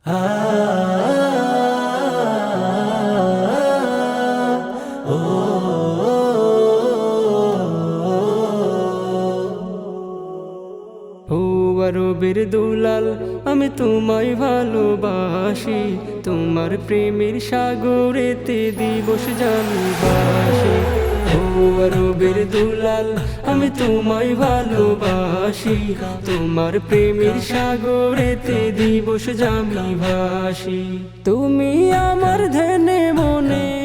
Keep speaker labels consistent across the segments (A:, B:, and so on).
A: ও আরবের দুলাল আমি তোমায় ভালোবাসি। তোমার প্রেমের সাগরেতে দিবস জানি বাসি। ও আরবের দুলাল, আমি তোমায় ভালোবাসি। তোমার প্রেমের সাগরেতে দিবস জামি ভাসি। তুমি আমার ধ্যানে মনে।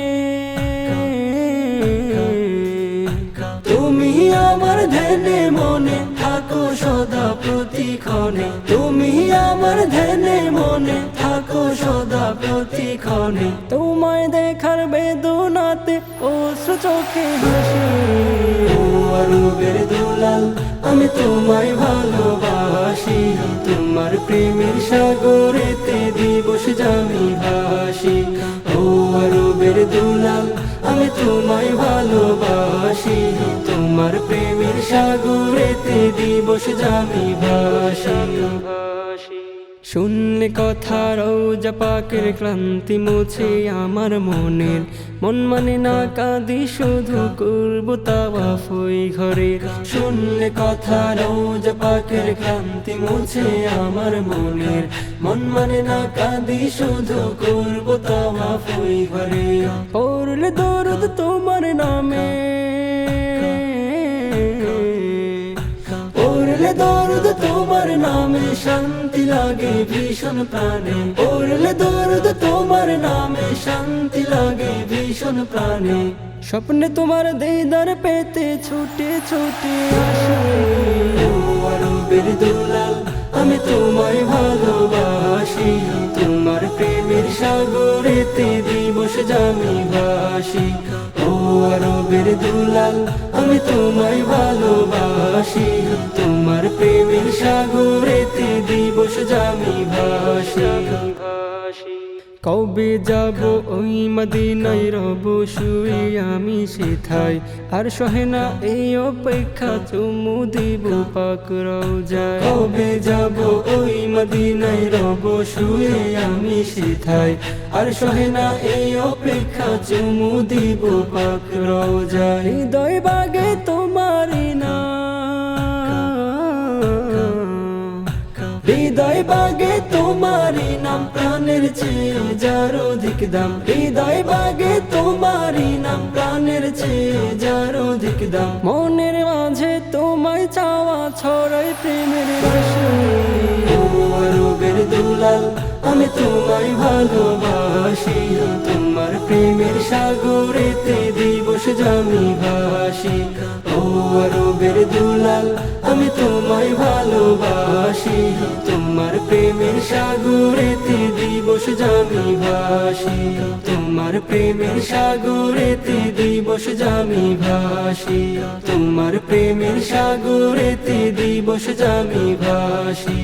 A: তুমি আমার ধ্যানে মনে, থাকো সদা প্রতিক্ষণে। তুমি আমার ধ্যানে মনে, থাকো সদা প্রতিক্ষণে। তোমায় দেখার বেদনাতে অশ্রু চোখে হাসি। ও আরবের দুলাল, আমি তোমায় ভালোবাসি। তোমার প্রেমের সাগরেতে দিবস জামি ভাসি। ও আরবের দুলাল, আমি তোমায় ভালোবাসি। তোমার প্রেমের সাগরেতে দিবস জামি ভাসি। শুনলে কথা রোজা পাকের ক্লান্তি মুছে আমার মনের। মন মানে না কাঁদি, শুধু করব তাওয়া ফই ঘরে। শুনলে কথা রোজা পাকের ক্লান্তি মুছে আমার মনের। মন মানে না কাঁদি, শুধু করব তাওয়া ফই ঘরে। পড়লে দরদ তোমার নামে। শান্তি লাগে ভীষণ প্রাণে। পড়লে দরদ তোমার নামে, শান্তি লাগে ভীষণ প্রাণে। স্বপ্নে তোমার দিদার পেতে ছুটে ছুটে আমি তোমায় ভালোবাসি। তোমার প্রেমের দিবস ও আরবের দুলাল, আমি তোমায় ভালোবাসি। তোমার কবে যাব ওই মদিনায় রব শুয়ে আমি সেথায়। আর সহে না এই অপেক্ষা চুমু দিব পাক যায় কবে যাব ওই মদিনায় রব শুয়ে আমি সেথায়। আর সহে না এই অপেক্ষা চুমু দিব পাক যায় হৃদয় বাগে বাগে তোমারি নাম, প্রাণের চেয়ে যার অধিক দাম। হৃদয় বাগে তোমারি নাম, প্রাণের চেয়ে যার অধিক দাম। মনের মাঝে তোমায় চাওয়া ছড়াই প্রেমের আরবের দুলাল, আমি তোমায় ভালোবাসি। তোমার প্রেমের সাগরেতে দিবস জামি ভাসি। ও আরবের দুলাল, আমি তোমায় ভালোবাসি। দিবস জামি ভাসি তোমার প্রেমের সাগরেতে দিবস জামি ভাসি তোমার প্রেমের সাগরেতে দিবস জামি ভাসি